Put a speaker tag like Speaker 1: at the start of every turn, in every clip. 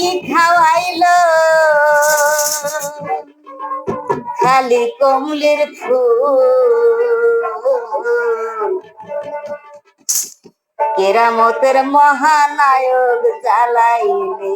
Speaker 1: কি খাওয়াইল? খালি কমলের ফুল। কেরামতের মহানায়ক জ্বালাইলে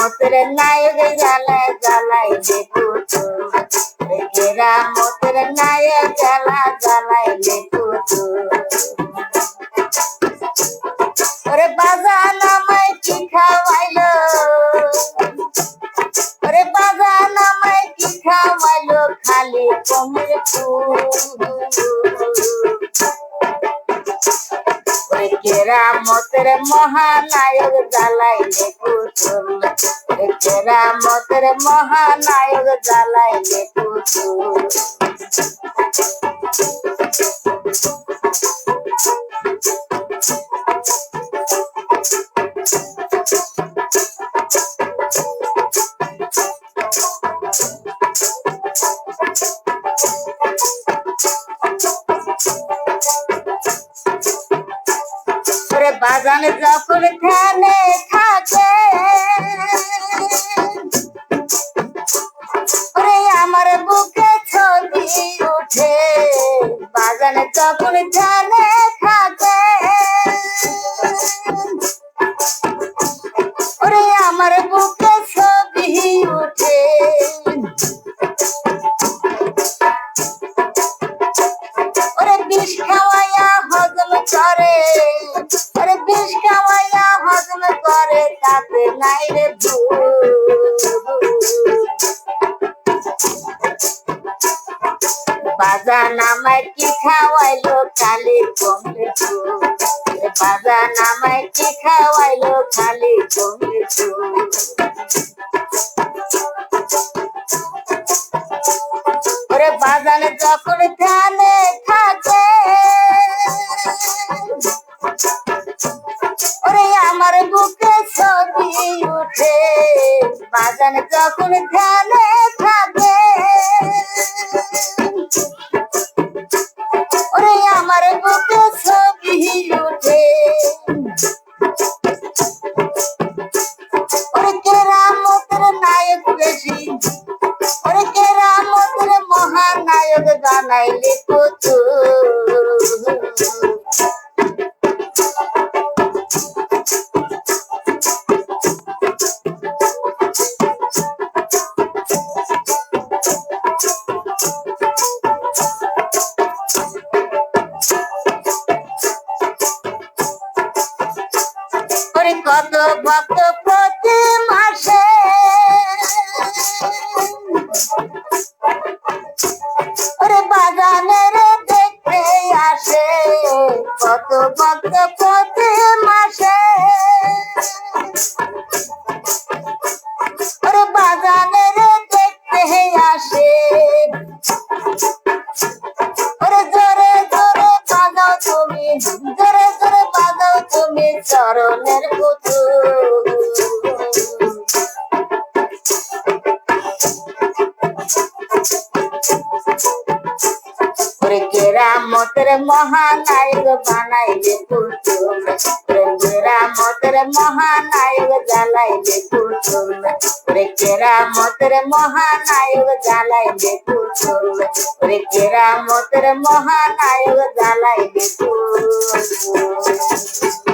Speaker 1: কেরামতের নায়ক জ্বালায় জ্বালাই যে পুতুল। ওরে কেরামতের নায়ক জ্বালা জ্বালাই যে পুতুল। ওরে বাজার নামায় কি খাওয়াইলো? ওরে বাজার নামায় কি খাওয়াইলো? খালি কমের ফুল কেরামতের মহানায়ক জ্বালাইলে পুতুল কেরামতের মহানায়ক জ্বালাইলে পুতুল বাজান যখন খানে থাকে আমার বুকে ছবি ওঠে। বাজান যখন খানে থাকে নাই রে ভুল বাজা কি খাওয়াইলো কালি কমলে ফুল বাজা নামায় কি খাওয়াইলো খালি কমলে ওরে বাজানে যখন কানে উঠে বাজানে যখন কানে থাকে, ওরে আমার বুকে ছবি উঠে ওরে কেরামতের নায়ক বেশি, ওরে কেরামতের মহানায়ক জানাইলে কত কত ভক্ত প্রতি মাসে? ওরে বাগানের দেখতে আসে কত ভক্ত প্রতি মাসে? চরণের পুতুল ওরে কেরামতের মহানায়ক বানাইলে পুতুল ওরে কেরামতের মহানায়ক জ্বালাইলে পুতুল ওরে কেরামতের মহানায়ক জ্বালাইলে পুতুল ওরে কেরামতের মহানায়ক জ্বালাইলে পুতুল